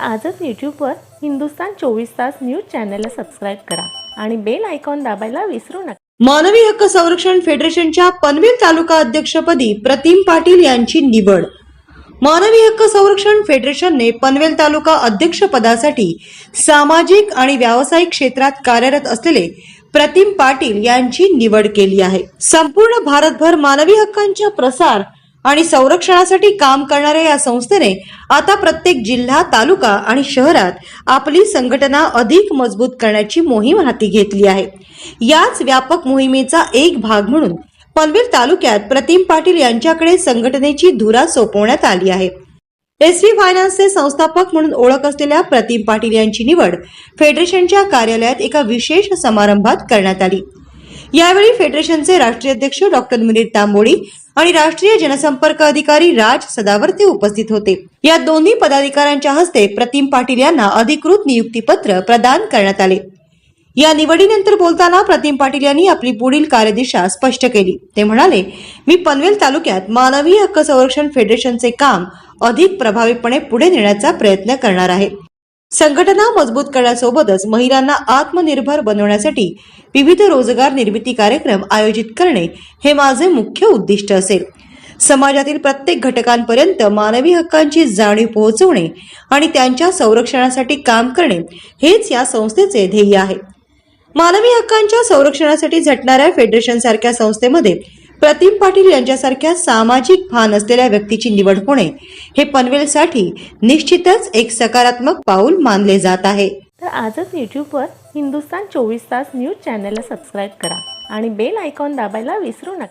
आजच यूट्यूबवर हिंदुस्तान चोवीस तास न्यूज चॅनलला सबस्क्राईब करा आणि बेल आयकॉन दाबायला विसरू नका. मानवी हक्क संरक्षण फेडरेशनच्या पनवेल तालुका अध्यक्षपदी प्रतिम पाटील यांची निवड. मानवी हक्क संरक्षण फेडरेशनने पनवेल तालुका अध्यक्षपदासाठी सामाजिक आणि व्यावसायिक क्षेत्रात कार्यरत असलेले प्रतिम पाटील यांची निवड केली आहे. संपूर्ण भारतभर मानवी हक्कांच्या प्रसार आणि संरक्षणासाठी काम करणाऱ्या या संस्थेने आता प्रत्येक जिल्हा तालुका आणि शहरात आपली संघटना अधिक मजबूत करण्याची मोहीम हाती घेतली आहे. याच व्यापक मोहिमेचा एक भाग म्हणून पनवेल तालुक्यात प्रतिम पाटील यांच्याकडे संघटनेची धुरा सोपवण्यात आली आहे. एस व्ही फायनान्सचे संस्थापक म्हणून ओळख असलेल्या प्रतिम पाटील यांची निवड फेडरेशनच्या कार्यालयात एका विशेष समारंभात करण्यात आली. यावेळी फेडरेशनचे राष्ट्रीय अध्यक्ष डॉक्टर मिनीत तांबोळी आणि राष्ट्रीय जनसंपर्क अधिकारी राज सदावर्ते उपस्थित होते. या दोन्ही पदाधिकाऱ्यांच्या हस्ते प्रतिम पाटील यांना अधिकृत नियुक्तीपत्र प्रदान करण्यात आले. या निवडीनंतर बोलताना प्रतिम पाटील यांनी आपली पुढील कार्यदिशा स्पष्ट केली. ते म्हणाले मी पनवेल तालुक्यात मानवी हक्क संरक्षण फेडरेशनचे काम अधिक प्रभावीपणे पुढे नेण्याचा प्रयत्न करणार आहे. संघटना मजबूत करण्यासोबतच महिलांना आत्मनिर्भर बनवण्यासाठी विविध रोजगार निर्मिती कार्यक्रम आयोजित करणे हे माझे मुख्य उद्दिष्ट असेल. समाजातील प्रत्येक घटकांपर्यंत मानवी हक्कांची जाणीव पोहोचवणे आणि त्यांच्या संरक्षणासाठी काम करणे हेच या संस्थेचे ध्येय आहे. मानवी हक्कांच्या संरक्षणासाठी झटणाऱ्या फेडरेशन सारख्या संस्थेमध्ये प्रतिम पाटील यांच्यासारख्या सामाजिक भान असलेल्या व्यक्तीची निवड होणे हे पनवेलसाठी निश्चितच एक सकारात्मक पाऊल मानले जात आहे. तर आजच यूट्यूबवर हिंदुस्तान चोवीस तास न्यूज चॅनलला सबस्क्राईब करा आणि बेल आयकॉन दाबायला विसरू नका.